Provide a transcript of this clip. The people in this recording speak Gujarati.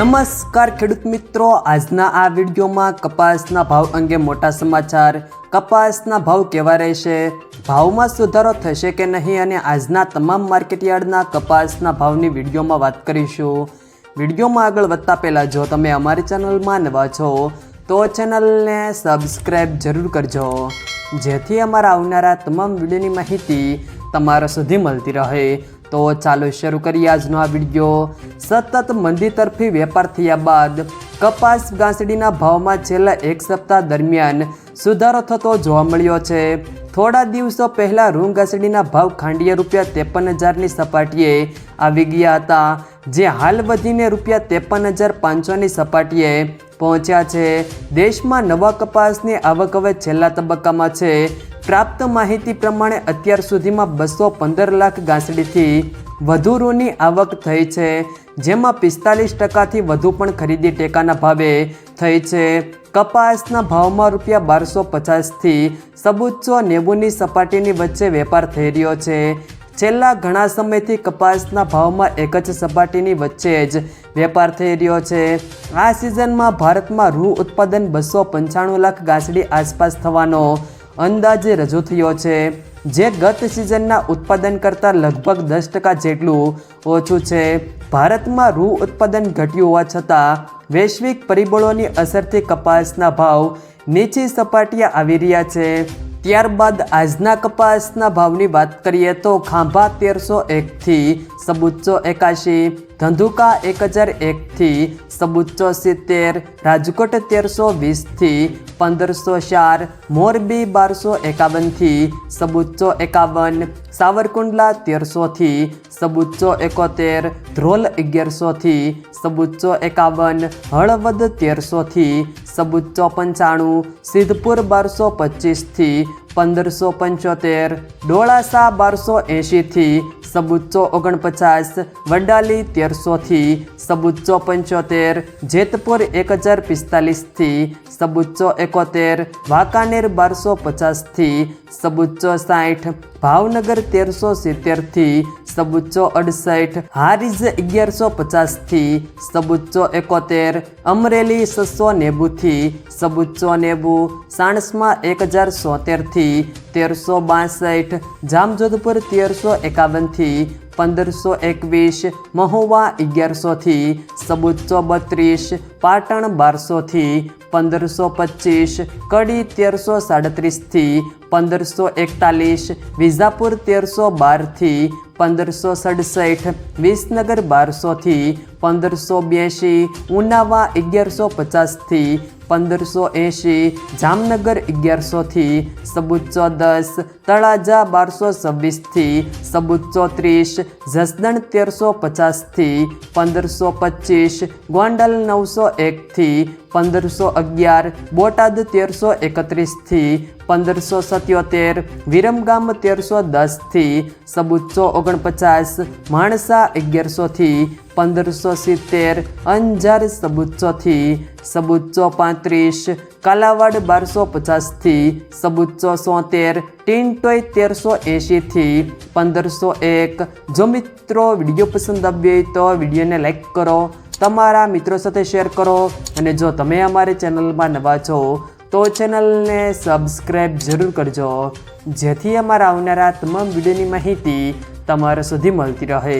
નમસ્કાર, ખેડૂત મિત્રો. આજના આ વિડીયોમાં કપાસના ભાવ અંગે મોટા સમાચાર. કપાસના ભાવ કેવા રહેશે? ભાવમાં સુધારો થશે કે નહીં? અને આજના તમામ માર્કેટયાર્ડના કપાસના ભાવની વિડીયોમાં વાત કરીશું. વિડીયોમાં આગળ વધતા પહેલાં, જો તમે અમારી ચેનલમાં નવા છો, તો ચેનલને સબસ્ક્રાઈબ જરૂર કરજો. જેથી અમારા આવનારા તમામ વિડીયોની માહિતી તમારા સુધી મળતી રહે. તો ચાલો શરૂ કરીએ આજનો આ વીડિયો સતત મંદી તરફી વેપાર થયા બાદ કપાસ ગાંસડીના ભાવમાં છેલ્લા એક સપ્તાહ દરમિયાન સુધારો થતો જોવા મળ્યો છે. થોડા દિવસો પહેલાં રૂમ ગાંસડીના ભાવ ખાંડીએ રૂપિયા ત્રેપન હજારની સપાટીએ આવી ગયા હતા, જે હાલ વધીને રૂપિયા ત્રેપન હજાર પાંચસોની સપાટીએ પહોંચ્યા છે. દેશમાં નવા કપાસની આવક હવે છેલ્લા તબક્કામાં છે. પ્રાપ્ત માહિતી પ્રમાણે અત્યાર સુધીમાં બસો પંદર લાખ ગાંસડીથી વધુ રૂની આવક થઈ છે, જેમાં પિસ્તાલીસ ટકાથી વધુ પણ ખરીદી ટેકાના ભાવે થઈ છે. કપાસના ભાવમાં રૂપિયા બારસો પચાસથી સબુચ્ચો નેવુંની સપાટીની વચ્ચે વેપાર થઈ રહ્યો છે. છેલ્લા ઘણા સમયથી કપાસના ભાવમાં એક જ સપાટીની વચ્ચે જ વેપાર થઈ રહ્યો છે. આ સિઝનમાં ભારતમાં રૂ ઉત્પાદન બસો પંચાણું લાખ ગાંસડી આસપાસ થવાનો અંદાજે રજૂ થયો છે જે ગત સિઝનના ઉત્પાદન કરતાં લગભગ દસ ટકા જેટલું ઓછું છે. ભારતમાં રૂ ઉત્પાદન ઘટ્યું હોવા છતાં, વૈશ્વિક પરિબળોની અસરથી કપાસના ભાવ નીચી સપાટીએ આવી રહ્યા છે. ત્યારબાદ આજના કપાસના ભાવની વાત કરીએ તો ખાંભા તેરસો એકથી સબુચ્ચો એકાશી, ધંધુકા એક હજાર એકથી સબુચ્ચો સિત્તેર, રાજકોટ તેરસો વીસથી પંદરસો ચાર, મોરબી બારસો એકાવનથી સબુચ્ચો એકાવન, સાવરકુંડલા તેરસોથી સબુચ્ચો એકોતેર, ધ્રોલ અગિયારસોથી સબુચ્ચો એકાવન, હળવદ તેરસોથી સબુચ્ચો પંચાણું, સિદ્ધપુર બારસો પચીસથી પંદરસો પંચોતેર, ડોળાસા બારસો એંશીથી સબુચ્ચો ઓગણપચાસ, વડાલી તેરસોથી સબુચ્ચો પંચોતેર, જેતપુર એક હજાર પિસ્તાલીસથી સબુચ્ચો એકોતેર, વાંકાનેર બારસો પચાસથી સબુચ્ચો સાઠ ભાવનગર તેરસો સિત્તેરથી સબુચ્ચો અડસઠ, હારીજ અગિયારસો પચાસથી સબુચ્ચો એકોતેર, અમરેલી છસો નેવુંથી સબુચ્ચો નેવું, સાણસમાં એક હજાર સોતેરથી તેરસો બાસઠ, જામજોધપુર તેરસો એકાવનથી પંદરસો એકવીસ, મહુવા અગિયારસોથી સબુચ્ચો બત્રીસ, પાટણ બારસોથી, પંદરસો પચીસ, કડી તેરસો સાડત્રીસથી, પંદરસો એકતાલીસ, વિજાપુર તેરસો બારથી, પંદરસો સડસઠ, વિસનગર બારસોથી, પંદરસો બ્યાસી ઉનાવા અગિયારસો પચાસથી પંદરસો એંશી, જામનગર અગિયારસોથી સબુચ્ચો દસ, તળાજા બારસો છવ્વીસથી સબુચ્ચો ત્રીસ, જસદણ તેરસો પચાસથી, પંદરસો પચીસ, ગોંડલ નવસો એકથી, પંદરસો અગિયાર, બોટાદ તેરસો એકત્રીસથી, પંદરસો સત્યોતેર, વિરમગામ તેરસો દસથી સબુચ્ચો ઓગણપચાસ, માણસા અગિયારસોથી પંદરસો સિત્તેર, અંજાર સબુચ્ચોથી સબુચ્ચો પાંત્રીસ, કાલાવાડ બારસો પચાસથી સબુચ્ચો સોતેર, ટીનટોય તેરસો એંશીથી, પંદરસો એક. જો મિત્રો વીડિયો પસંદ આવ્યો હોય તો વિડીયોને લાઈક કરો, તમારા મિત્રો સાથે શેર કરો, અને જો તમે અમારી ચેનલમાં નવા છો, તો ચેનલને સબસ્ક્રાઈબ જરૂર કરજો, જેથી અમારા આવનારા તમામ વિડીયોની માહિતી તમારા સુધી મળતી રહે.